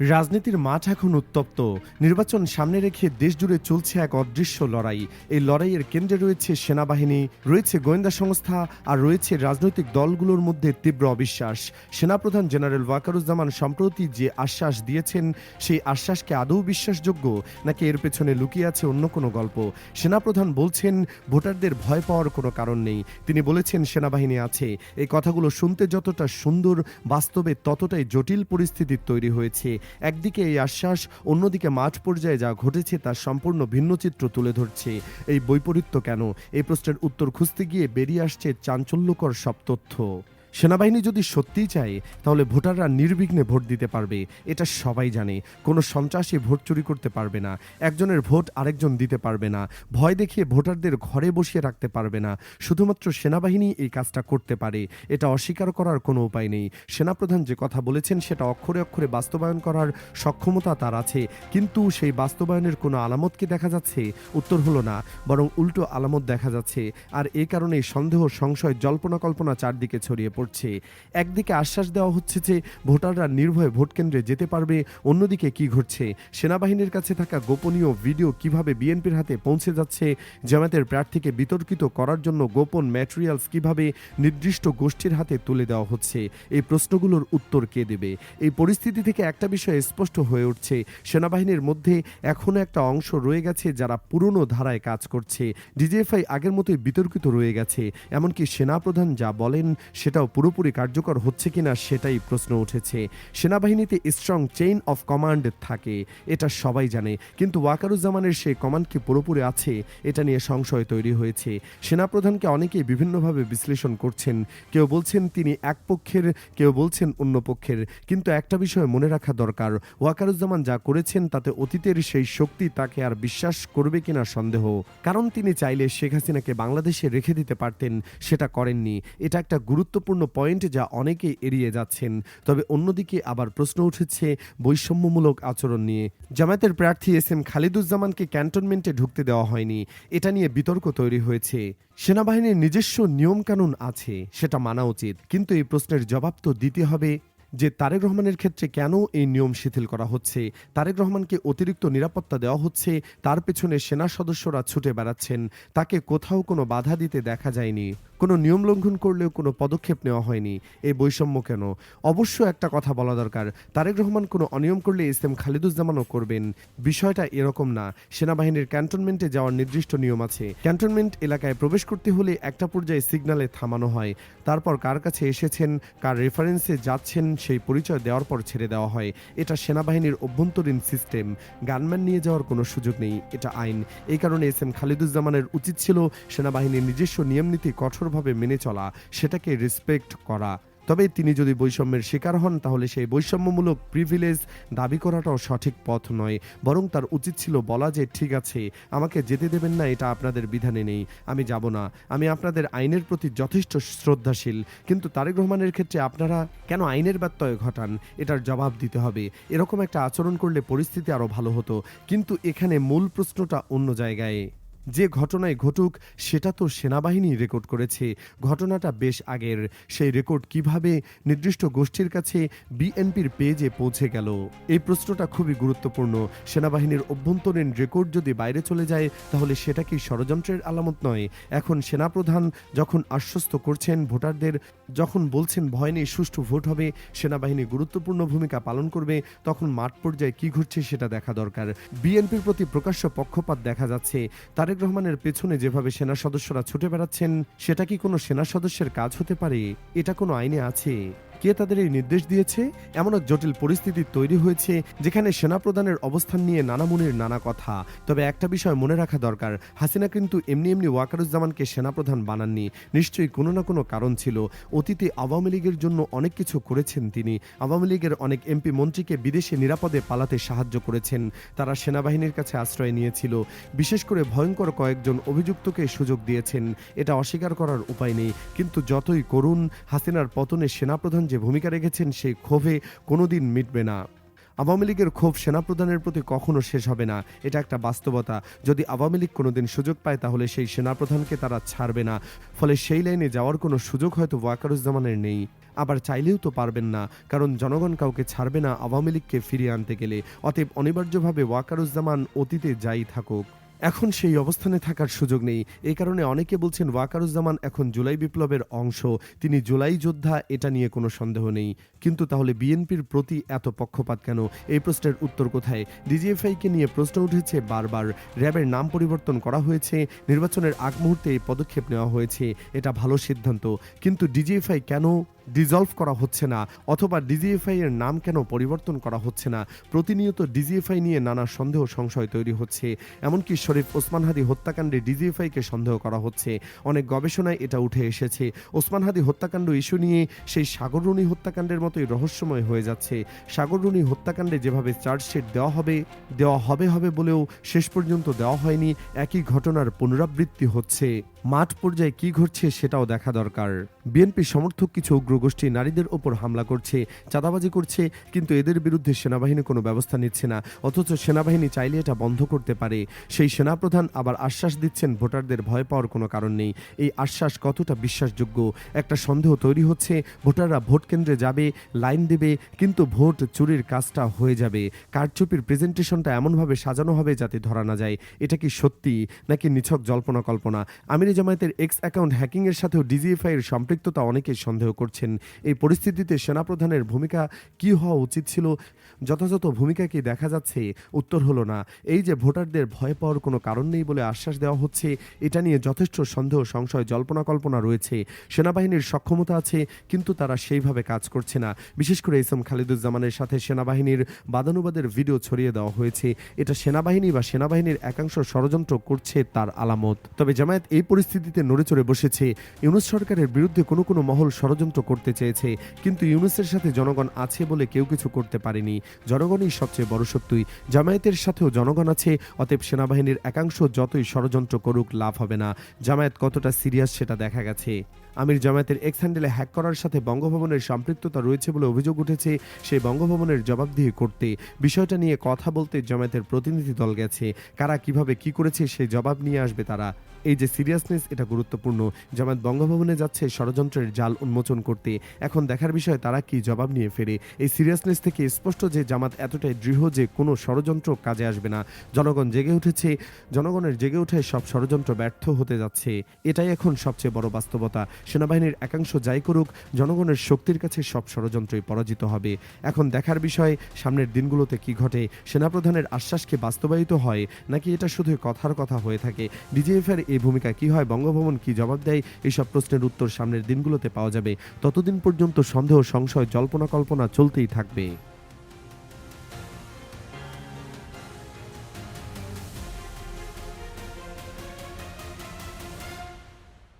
রাজনীতির মাঠ এখন উত্তপ্ত। নির্বাচন সামনে রেখে দেশজুড়ে চলছে এক অদৃশ্য লড়াই। এই লড়াইয়ের কেন্দ্রে রয়েছে সেনাবাহিনী, রয়েছে গোয়েন্দা সংস্থা আর রয়েছে রাজনৈতিক দলগুলোর মধ্যে তীব্র অবিশ্বাস। সেনাপ্রধান জেনারেল ওয়াকারুজ্জামান সম্প্রতি যে আশ্বাস দিয়েছেন, সেই আশ্বাসকে আদৌ বিশ্বাসযোগ্য নাকি এর পেছনে লুকিয়ে আছে অন্য কোনো গল্প? সেনাপ্রধান বলছেন, ভোটারদের ভয় পাওয়ার কোনো কারণ নেই। তিনি বলেছেন, সেনাবাহিনী আছে। এই কথাগুলো শুনতে যতটা সুন্দর, বাস্তবে ততটাই জটিল পরিস্থিতি তৈরি হয়েছে। একদিকে এই আশ্বাস, অন্যদিকে মাঠ পর্যায়ে যা ঘটেছে তার সম্পূর্ণ ভিন্ন চিত্র তুলে ধরছে। এই বৈপরীত্য কেন? এই প্রশ্নের উত্তর খুঁজতে গিয়ে বেরিয়ে আসছে চাঞ্চল্যকর সব তথ্য। সেনাবাহিনী যদি সত্যিই চায়, তাহলে ভোটাররা নির্বিঘ্নে ভোট দিতে পারবে, এটা সবাই জানে। কোনো সন্ত্রাসী ভোট চুরি করতে পারবে না, একজনের ভোট আরেকজন দিতে পারবে না, ভয় দেখিয়ে ভোটারদের ঘরে বসিয়ে রাখতে পারবে না। শুধুমাত্র সেনাবাহিনী এই কাজটা করতে পারে, এটা অস্বীকার করার কোনো উপায় নেই। সেনাপ্রধান যে কথা বলেছেন, সেটা অক্ষরে অক্ষরে বাস্তবায়ন করার সক্ষমতা তার আছে। কিন্তু সেই বাস্তবায়নের কোনো আলামত কি দেখা যাচ্ছে? উত্তর হলো না, বরং উল্টো আলামত দেখা যাচ্ছে। আর এই কারণেই সন্দেহ, সংশয়, জল্পনা কল্পনা চারদিকে ছড়িয়ে পড়ছে। একদিকে আশ্বাস দেওয়া হচ্ছে যে ভোটাররা নির্ভয়ে ভোট কেন্দ্রে যেতে পারবে, অন্যদিকে কি ঘটছে? সেনাবাহিনীর কাছে থাকা গোপনীয় ভিডিও কীভাবে বিএনপির হাতে পৌঁছে যাচ্ছে? জামাতের প্রার্থীকে বিতর্কিত করার জন্য গোপন ম্যাটেরিয়ালস কীভাবে নির্দিষ্ট গোষ্ঠীর হাতে তুলে দেওয়া হচ্ছে? এই প্রশ্নগুলোর উত্তর কে দেবে? এই পরিস্থিতি থেকে একটা বিষয় স্পষ্ট হয়ে উঠছে। সেনাবাহিনীর মধ্যে এখনও একটা অংশ রয়ে গেছে যারা পুরনো ধারায় কাজ করছে। ডিজিএফআই আগের মতোই বিতর্কিত রয়ে গেছে। এমনকি সেনাপ্রধান যা বলেন সেটাও পুরোপুরি কার্যকর হচ্ছে কিনা সেটাই প্রশ্ন উঠেছে। সেনাবাহিনীতে স্ট্রং চেইন অফ কমান্ড থাকে, এটা সবাই জানে। কিন্তু ওয়াকারুজ্জামানের সেই কমান্ড কি পুরোপুরি আছে, এটা নিয়ে সংশয় তৈরি হয়েছে। সেনাপ্রধানকে অনেকেই বিভিন্নভাবে বিশ্লেষণ করছেন। কেউ বলছেন তিনি এক পক্ষের, কেউ বলছেন অন্য পক্ষের। কিন্তু একটা বিষয় মনে রাখা দরকার, ওয়াকারুজ্জামান যা করেছেন তাতে অতীতের সেই শক্তি তাকে আর বিশ্বাস করবে কিনা সন্দেহ। কারণ তিনি চাইলে শেখ হাসিনাকে বাংলাদেশে রেখে দিতে পারতেন, সেটা করেননি। এটা একটা গুরুত্বপূর্ণ পয়েন্ট যা অনেকে এড়িয়ে যাচ্ছেন। তবে অন্যদিকে আবার প্রশ্ন উঠেছে বৈষম্যমূলক আচরণ নিয়ে। জামায়াতের প্রার্থী এস এম খালিদুজ্জামানকে ক্যান্টনমেন্টে ঢুকতে দেওয়া হয়নি। এটা নিয়ে বিতর্ক তৈরি হয়েছে। সেনাবাহিনীর নিজস্ব নিয়মকানুন আছে, সেটা মানা উচিত। কিন্তু এই প্রশ্নের জবাব তো দিতে হবে যে তারেক রহমানের ক্ষেত্রে কেন এই নিয়ম শিথিল করা হচ্ছে? তারেক রহমানকে অতিরিক্ত নিরাপত্তা দেওয়া হচ্ছে, তার পেছনে সেনা সদস্যরা ছুটে বেড়াচ্ছেন, তাকে কোথাও কোনো বাধা দিতে দেখা যায়নি। কোনো নিয়ম লঙ্ঘন করলেও কোনো পদক্ষেপ নেওয়া হয়নি। এই বৈষম্য কেন? অবশ্য একটা কথা বলা দরকার। তারেক রহমান কোনো অনিয়ম করলে এস এম খালিদুজ্জামানও করবেন। বিষয়টা এরকম না। সেনাবাহিনীর ক্যান্টনমেন্টে যাওয়ার নির্দিষ্ট নিয়ম আছে। ক্যান্টনমেন্ট এলাকায় প্রবেশ করতে হলে একটা পর্যায়ে সিগনালে থামানো হয়। তারপর কার কাছে এসেছেন, কার রেফারেন্সে যাচ্ছেন সেই পরিচয় দেওয়ার পর ছেড়ে দেওয়া হয়। এটা সেনাবাহিনীর অভ্যন্তরীণ সিস্টেম। গানম্যান নিয়ে যাওয়ার কোনো সুযোগ নেই। এটা আইন। এই কারণে এস এম খালিদুজ্জামানের উচিত ছিল সেনাবাহিনীর নিজস্ব নিয়মনীতি কঠোরভাবে মেনে চলা, সেটাকে রেসপেক্ট করা। তবে তিনি যদি বৈষম্যের শিকার হন, তাহলে সেই বৈষম্যমূলক প্রিভিলেজ দাবি করাটাও সঠিক পথ নয়। বরং তার উচিত ছিল বলা যে, ঠিক আছে, আমাকে যেতে দেবেন না, এটা আপনাদের বিধানে নেই, আমি যাব না। আমি আপনাদের আইনের প্রতি যথেষ্ট শ্রদ্ধাশীল। কিন্তু তারেক রহমানের ক্ষেত্রে আপনারা কেন আইনের ব্যত্যয় ঘটান? এটার জবাব দিতে হবে। এরকম একটা আচরণ করলে পরিস্থিতি আরও ভালো হতো। কিন্তু এখানে মূল প্রশ্নটা অন্য জায়গায়। যে ঘটনায় ঘটুক, সেটা তো সেনাবাহিনী রেকর্ড করেছে। ঘটনাটা বেশ আগের। সেই রেকর্ড কীভাবে নির্দিষ্ট গোষ্ঠীর কাছে বিএনপির পেজে পৌঁছে গেল, এই প্রশ্নটা খুবই গুরুত্বপূর্ণ। সেনাবাহিনীর অভ্যন্তরীণ রেকর্ড যদি বাইরে চলে যায়, তাহলে সেটা কি ষড়যন্ত্রের আলামত নয়? এখন সেনাপ্রধান যখন আশ্বস্ত করছেন ভোটারদের, যখন বলছেন ভয় নেই, সুষ্ঠু ভোট হবে, সেনাবাহিনী গুরুত্বপূর্ণ ভূমিকা পালন করবে, তখন মাঠ পর্যায়ে কি ঘটছে সেটা দেখা দরকার। বিএনপির প্রতি প্রকাশ্য পক্ষপাত দেখা যাচ্ছে। তারেক রহমানের পেছনে যেভাবে সেনা সদস্যরা ছুটে বেড়াচ্ছেন, সেটা কি কোনো সেনা সদস্যের কাজ হতে পারে? এটা কোনো আইনে আছে? কে তাদের এই নির্দেশ দিয়েছে? এমন এক জটিল পরিস্থিতি তৈরি হয়েছে যেখানে সেনাপ্রধানের অবস্থান নিয়ে নানা মুনির নানা কথা। তবে একটা বিষয় মনে রাখা দরকার, হাসিনা কিন্তু এমনি এমনি ওয়াকারুজ্জামানকে সেনাপ্রধান বানাননি। নিশ্চয়ই কোনো না কোনো কারণ ছিল। অতীতে আওয়ামী লীগের জন্য অনেক কিছু করেছেন তিনি। আওয়ামী লীগের অনেক এমপি মন্ত্রীকে বিদেশে নিরাপদে পালাতে সাহায্য করেছেন। তারা সেনাবাহিনীর কাছে আশ্রয় নিয়েছিল। বিশেষ করে ভয়ঙ্কর কয়েকজন অভিযুক্তকে সুযোগ দিয়েছেন। এটা অস্বীকার করার উপায় নেই। কিন্তু যতই করুন, হাসিনার পতনে সেনাপ্রধান যে ভূমিকা রেখেছেন সেই ক্ষোভে কোনোদিন মিটবে না। আওয়ামী লীগের ক্ষোভ সেনাপ্রধানের প্রতি কখনো শেষ হবে না। এটা একটা বাস্তবতা। যদি আওয়ামী লীগ কোনোদিন সুযোগ পায়, তাহলে সেই সেনাপ্রধানকে তারা ছাড়বে না। ফলে সেই লাইনে যাওয়ার কোনো সুযোগ হয়তো ওয়াকারুজ্জামানের নেই। আবার চাইলেও তো পারবেন না, কারণ জনগণ কাউকে ছাড়বে না আওয়ামী লীগকে ফিরিয়ে আনতে গেলে। অতএব অনিবার্যভাবে ওয়াকারুজ্জামান অতীতে যাই থাকুক। এখন সেই অবস্থানে থাকার সুযোগ নেই। এই কারণে অনেকে বলছেন ওয়াকারুজ্জামান এখন জুলাই বিপ্লবের অংশ। তিনি জুলাই যোদ্ধা, এটা নিয়ে কোনো সন্দেহ নেই। কিন্তু তাহলে বিএনপির প্রতি এত পক্ষপাত কেন? এই প্রশ্নের উত্তর কোথায়? ডিজিএফআইকে নিয়ে প্রশ্ন উঠেছে বারবার। র্যাবের নাম পরিবর্তন করা হয়েছে। নির্বাচনের আগ মুহূর্তে এই পদক্ষেপ নেওয়া হয়েছে। এটা ভালো সিদ্ধান্ত। কিন্তু ডিজিএফআই কেন ডিজলভ করা হচ্ছে না, অথবা ডিজিএফআই এর নাম কেন পরিবর্তন করা হচ্ছে না? প্রতিনিয়ত ডিজিএফআই নিয়ে নানা সন্দেহ সংশয় তৈরি হচ্ছে। এমনকি শরীফ ওসমান হাদি হত্যাকাণ্ডে ডিজিএফআইকে সন্দেহ করা হচ্ছে। অনেক গবেষণায় এটা উঠে এসেছে। ওসমান হাদি হত্যাকাণ্ড ইস্যু নিয়ে সেই সাগররুনি হত্যাকাণ্ডের মতোই রহস্যময় হয়ে যাচ্ছে। সাগররুনি হত্যাকাণ্ডে যেভাবে চার্জশিট দেওয়া হবে দেওয়া হবে হবে বলেও শেষ পর্যন্ত দেওয়া হয়নি। একই ঘটনার পুনরাবৃত্তি হচ্ছে। মাঠ পর্যায়ে কি ঘটছে সেটাও দেখা দরকার। বিএনপি সমর্থক কিছু উগ্রগোষ্ঠী নারীদের ওপর হামলা করছে, চাঁদাবাজি করছে, কিন্তু এদের বিরুদ্ধে সেনাবাহিনী কোনো ব্যবস্থা নিচ্ছে না, অথচ সেনাবাহিনী চাইলে এটা বন্ধ করতে পারে। সেই সেনাপ্রধান আবার আশ্বাস দিচ্ছেন, ভোটারদের ভয় পাওয়ার কোনো কারণ নেই। এই আশ্বাস কতটা বিশ্বাসযোগ্য? একটা সন্দেহ তৈরি হচ্ছে, ভোটাররা ভোট কেন্দ্রে যাবে, লাইন দেবে, কিন্তু ভোট চুরির কাজটা হয়ে যাবে। কারচুপির প্রেজেন্টেশনটা এমনভাবে সাজানো হবে যাতে ধরা না যায়। এটা কি সত্যি, নাকি নিছক জল্পনা কল্পনা? আমিরি জামায়াতের এক্স অ্যাকাউন্ট হ্যাকিংয়ের সাথেও ডিজিএফআই এর সম্পৃক্ততা অনেকেই সন্দেহ করছেন। এই পরিস্থিতিতে সেনাপ্রধানের ভূমিকা কি হওয়া উচিত ছিল? যথাযথ ভূমিকা কি দেখা যাচ্ছে? উত্তর হলো না। এই যে ভোটারদের ভয় পাওয়ার কোনো কারণ নেই বলে আশ্বাস দেওয়া হচ্ছে, এটা নিয়ে যথেষ্ট সন্দেহ, সংশয়, জল্পনা কল্পনা রয়েছে। সেনাবাহিনীর সক্ষমতা আছে, কিন্তু তারা সেইভাবে কাজ করছে না। বিশেষ করে ইসম খালিদুজ্জামানের সাথে সেনাবাহিনীর বাদানুবাদের ভিডিও ছড়িয়ে দেওয়া হয়েছে। এটা সেনাবাহিনী বা সেনাবাহিনীর একাংশ ষড়যন্ত্র করছে তার আলামত। তবে জামায়াত এই পরিস্থিতিতে নড়েচড়ে বসেছে। ইউনুস সরকারের বিরুদ্ধে কোনো কোনো মহল ষড়যন্ত্র করতে চেয়েছে। কিন্তু ইউনুসের সাথে জনগণ আছে বলে কেউ কিছু করতে পারেনি। জনগণই সবচেয়ে বড় শক্তি জামায়াতের সাথেও জনগণ আছে, অতএব সেনাবাহিনীর একাংশ যতই ষড়যন্ত্র করুক, লাভ হবে না। জামায়াত কতটা সিরিয়াস সেটা দেখা গেছে। আমির জামায়াতের এক্স হ্যান্ডেলে হ্যাক করার সাথে বঙ্গভবনের সম্পৃক্ততা রয়েছে বলে অভিযোগ উঠেছে সেই বঙ্গভবনের জবাবদিহি করতে। বিষয়টা নিয়ে কথা বলতে জামায়াতের প্রতিনিধি দল গেছে। কারা কীভাবে কি করেছে সেই জবাব নিয়ে আসবে তারা। এই যে সিরিয়াসনেস এটা গুরুত্বপূর্ণ। জামায়াত বঙ্গভবনে যাচ্ছে ষড়যন্ত্রের জাল উন্মোচন করতে। এখন দেখার বিষয়, তারা কি জবাব নিয়ে ফেরে? এই সিরিয়াসনেস থেকে স্পষ্ট যে জামাত এতটাই দৃঢ় যে কোনো ষড়যন্ত্র কাজে আসবে না। জনগণ জেগে উঠেছে, জনগণের জেগে উঠে সব ষড়যন্ত্র ব্যর্থ হতে যাচ্ছে। এটাই এখন সবচেয়ে বড় বাস্তবতা। সেনাবাহিনীর একাংশ যাই করুক, জনগণের শক্তির কাছে সব ষড়যন্ত্রই পরাজিত হবে। এখন দেখার বিষয়, সামনের দিনগুলোতে কি ঘটে? সেনাপ্রধানের আশ্বাসকে বাস্তবায়িত হয়? নাকি এটা শুধু কথার কথা হয়ে থাকে? ডিজিএফের এই ভূমিকা কি হয়? বঙ্গভবন কি জবাব দেয়? এইসব প্রশ্নের উত্তর সামনের দিনগুলোতে পাওয়া যাবে। ততদিন পর্যন্ত সন্দেহ, সংশয় জল্পনা কল্পনা চলতেই থাকবে।